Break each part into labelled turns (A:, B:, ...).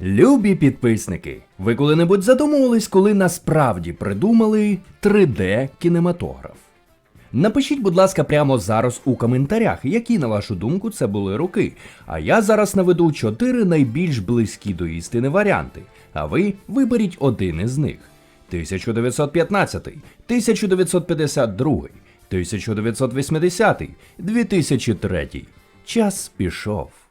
A: Любі підписники, ви коли-небудь задумувались, коли насправді придумали 3D кінематограф? Напишіть, будь ласка, прямо зараз у коментарях, які, на вашу думку, це були роки. А я зараз наведу чотири найбільш близькі до істини варіанти. А ви виберіть один із них: 1915, 1952, 1980, 2003. Час пішов.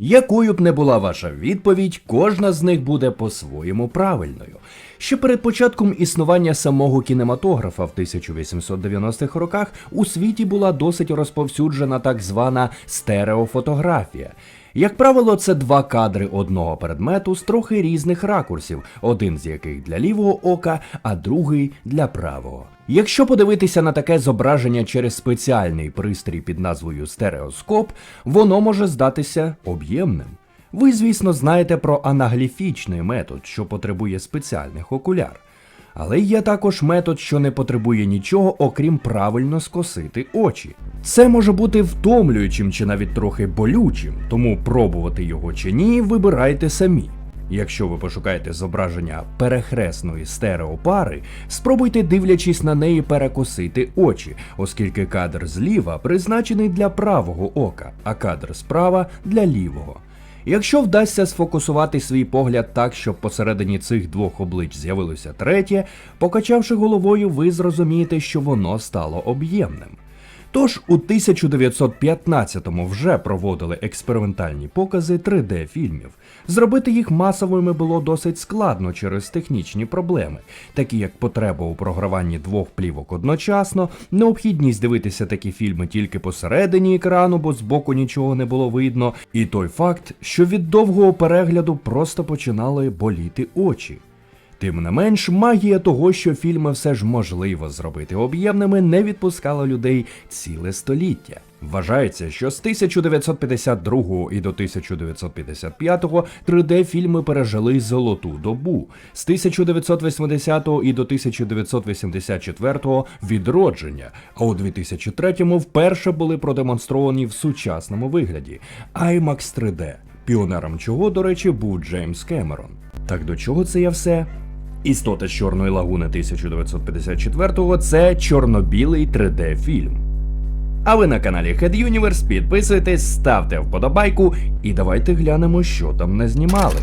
A: Якою б не була ваша відповідь, кожна з них буде по-своєму правильною. Ще перед початком існування самого кінематографа в 1890-х роках у світі була досить розповсюджена так звана стереофотографія. Як правило, це два кадри одного предмету з трохи різних ракурсів, один з яких для лівого ока, а другий для правого. Якщо подивитися на таке зображення через спеціальний пристрій під назвою стереоскоп, воно може здатися об'ємним. Ви, звісно, знаєте про анагліфічний метод, що потребує спеціальних окуляр. Але є також метод, що не потребує нічого, окрім правильно скосити очі. Це може бути втомлюючим чи навіть трохи болючим, тому пробувати його чи ні, вибирайте самі. Якщо ви пошукаєте зображення перехресної стереопари, спробуйте, дивлячись на неї, перекосити очі, оскільки кадр зліва призначений для правого ока, а кадр справа для лівого. Якщо вдасться сфокусувати свій погляд так, щоб посередині цих двох облич з'явилося третє, покачавши головою, ви зрозумієте, що воно стало об'ємним. Тож у 1915-му вже проводили експериментальні покази 3D-фільмів. Зробити їх масовими було досить складно через технічні проблеми, такі як потреба у програванні двох плівок одночасно, необхідність дивитися такі фільми тільки посередині екрану, бо збоку нічого не було видно, і той факт, що від довгого перегляду просто починали боліти очі. Тим не менш, магія того, що фільми все ж можливо зробити об'ємними, не відпускала людей ціле століття. Вважається, що з 1952 і до 1955 3D-фільми пережили золоту добу, з 1980 і до 1984 відродження, а у 2003-му вперше були продемонстровані в сучасному вигляді IMAX 3D, піонером чого, до речі, був Джеймс Кемерон. Так до чого це я все? Істота з Чорної лагуни 1954-го це чорно-білий 3D-фільм. А ви на каналі Head Universe підписуйтесь, ставте вподобайку і давайте глянемо, що там не знімали.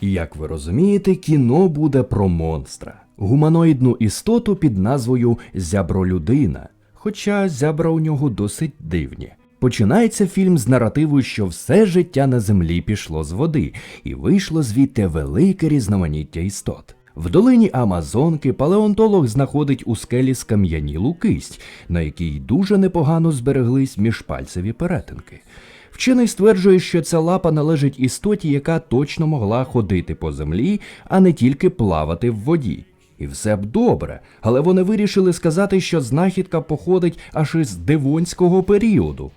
A: Як ви розумієте, кіно буде про монстра, гуманоїдну істоту під назвою Зябролюдина. Хоча зябра у нього досить дивні. Починається фільм з наративу, що все життя на землі пішло з води, і вийшло звідти велике різноманіття істот. В долині Амазонки палеонтолог знаходить у скелі скам'янілу кисть, на якій дуже непогано збереглись міжпальцеві перетинки. Вчений стверджує, що ця лапа належить істоті, яка точно могла ходити по землі, а не тільки плавати в воді. І все б добре, але вони вирішили сказати, що знахідка походить аж із дивонського періоду.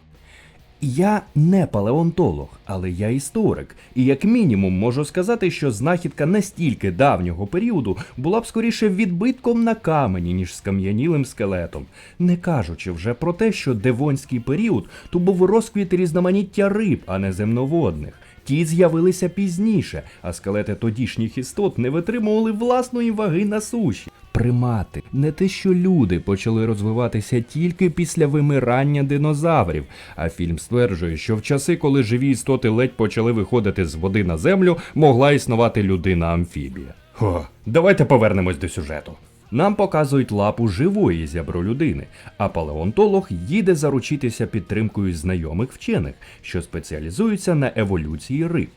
A: Я не палеонтолог, але я історик, і як мінімум можу сказати, що знахідка настільки давнього періоду була б скоріше відбитком на камені, ніж скам'янілим скелетом, не кажучи вже про те, що девонський період то був розквіт різноманіття риб, а не земноводних. Ті з'явилися пізніше, а скелети тодішніх істот не витримували власної ваги на суші. Примати, не те, що люди почали розвиватися тільки після вимирання динозаврів. А фільм стверджує, що в часи, коли живі істоти ледь почали виходити з води на землю, могла існувати людина-амфібія. Давайте повернемось до сюжету. Нам показують лапу живої зябролюдини, а палеонтолог їде заручитися підтримкою знайомих вчених, що спеціалізуються на еволюції риб.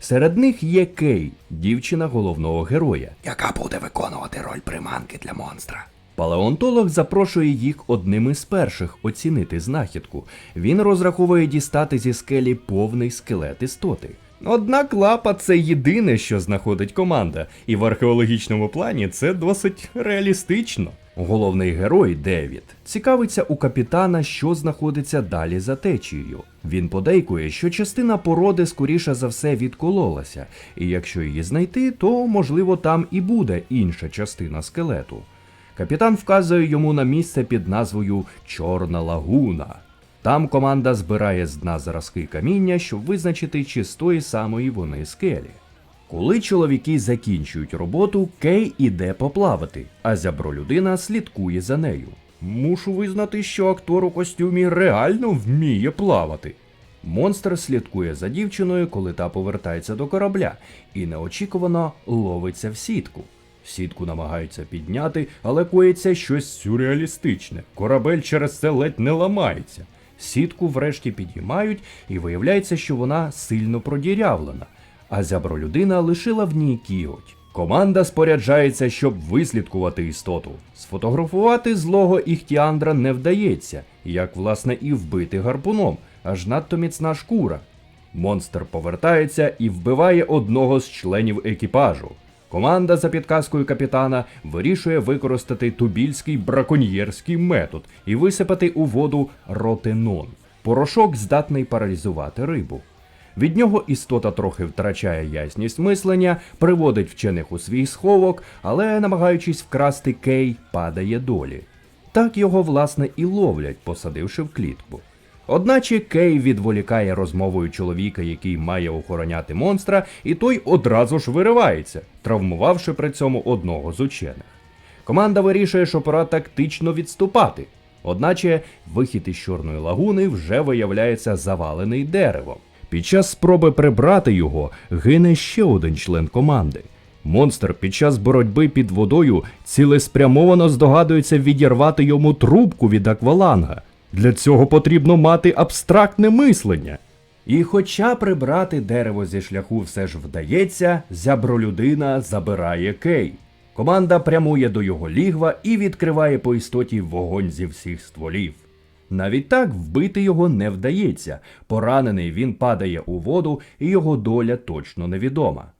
A: Серед них є Кей, дівчина головного героя, яка буде виконувати роль приманки для монстра. Палеонтолог запрошує їх одним із перших оцінити знахідку. Він розраховує дістати зі скелі повний скелет істоти. Однак лапа це єдине, що знаходить команда, і в археологічному плані це досить реалістично. Головний герой Девід цікавиться у капітана, що знаходиться далі за течією. Він подейкує, що частина породи скоріше за все відкололася, і якщо її знайти, то можливо там і буде інша частина скелету. Капітан вказує йому на місце під назвою Чорна лагуна. Там команда збирає з дна зразки каміння, щоб визначити, чи з тої самої вони скелі. Коли чоловіки закінчують роботу, Кей іде поплавати, а зябролюдина слідкує за нею. Мушу визнати, що актор у костюмі реально вміє плавати. Монстр слідкує за дівчиною, коли та повертається до корабля, і неочікувано ловиться в сітку. Сітку намагаються підняти, але коїться щось сюрреалістичне. Корабель через це ледь не ламається. Сітку врешті підіймають, і виявляється, що вона сильно продірявлена, а зябролюдина лишила в ній кіготь. Команда споряджається, щоб вислідкувати істоту. Сфотографувати злого іхтіандра не вдається, як власне і вбити гарпуном, аж надто міцна шкура. Монстр повертається і вбиває одного з членів екіпажу. Команда за підказкою капітана вирішує використати тубільський браконьєрський метод і висипати у воду ротенон. Порошок здатний паралізувати рибу. Від нього істота трохи втрачає ясність мислення, приводить вчених у свій сховок, але, намагаючись вкрасти кей, падає долі. Так його, власне, і ловлять, посадивши в клітку. Одначе Кей відволікає розмовою чоловіка, який має охороняти монстра, і той одразу ж виривається, травмувавши при цьому одного з учених. Команда вирішує, що пора тактично відступати. Одначе вихід із чорної лагуни вже виявляється завалений деревом. Під час спроби прибрати його гине ще один член команди. Монстр під час боротьби під водою цілеспрямовано здогадується відірвати йому трубку від акваланга. Для цього потрібно мати абстрактне мислення. І хоча прибрати дерево зі шляху все ж вдається, зябролюдина забирає кей. Команда прямує до його лігва і відкриває по істоті вогонь зі всіх стволів. Навіть так вбити його не вдається. Поранений він падає у воду, і його доля точно невідома.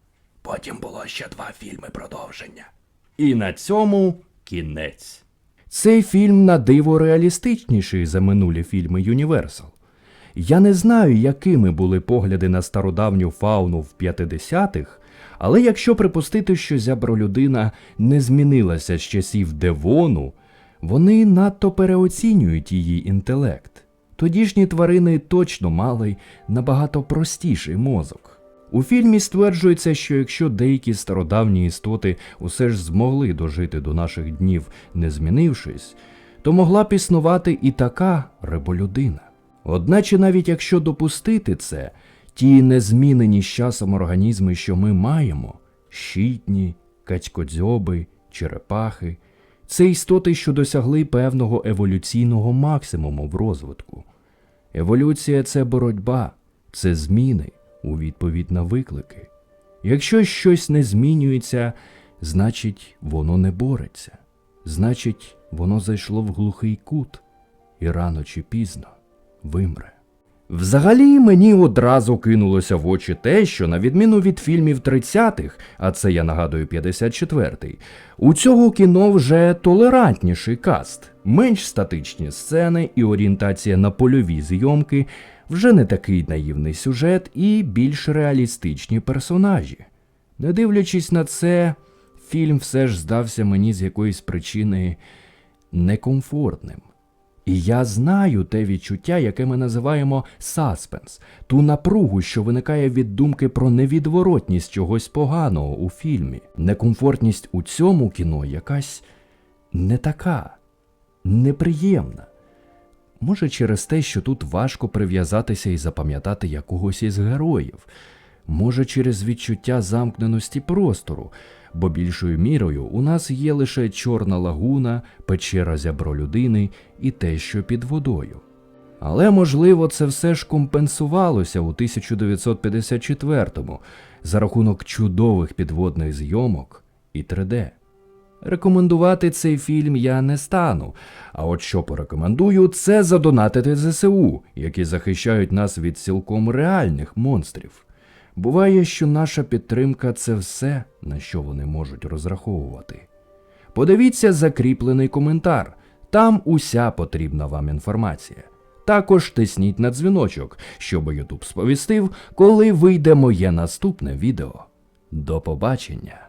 A: Потім було ще два фільми продовження. І на цьому кінець. Цей фільм на диво реалістичніший за минулі фільми Universal. Я не знаю, якими були погляди на стародавню фауну в 50-х, але якщо припустити, що зябролюдина не змінилася з часів Девону, вони надто переоцінюють її інтелект. Тодішні тварини точно мали набагато простіший мозок. У фільмі стверджується, що якщо деякі стародавні істоти усе ж змогли дожити до наших днів, не змінившись, то могла б існувати і така риболюдина. Одначе, навіть якщо допустити це, ті незмінені з часом організми, що ми маємо щитні, кацькодзьоби, черепахи, це істоти, що досягли певного еволюційного максимуму в розвитку. Еволюція це боротьба, це зміни у відповідь на виклики. Якщо щось не змінюється, значить воно не бореться, значить, воно зайшло в глухий кут і рано чи пізно вимре. Взагалі мені одразу кинулося в очі те, що на відміну від фільмів 30-х, а це я нагадую 54-й, у цього кіно вже толерантніший каст, менш статичні сцени і орієнтація на польові зйомки, вже не такий наївний сюжет і більш реалістичні персонажі. Не дивлячись на це, фільм все ж здався мені з якоїсь причини некомфортним. І я знаю те відчуття, яке ми називаємо саспенс, ту напругу, що виникає від думки про невідворотність чогось поганого у фільмі. Некомфортність у цьому кіно якась не така, неприємна. Може, через те, що тут важко прив'язатися і запам'ятати якогось із героїв, може, через відчуття замкненості простору, бо більшою мірою у нас є лише чорна лагуна, печера зябролюдини і те, що під водою. Але, можливо, це все ж компенсувалося у 1954-му за рахунок чудових підводних зйомок і 3D. Рекомендувати цей фільм я не стану. А от що порекомендую, це задонатити ЗСУ, які захищають нас від цілком реальних монстрів. Буває, що наша підтримка це все, на що вони можуть розраховувати. подивіться закріплений коментар. Там уся потрібна вам інформація. Також тисніть на дзвіночок, щоб YouTube сповістив, коли вийде моє наступне відео. До побачення!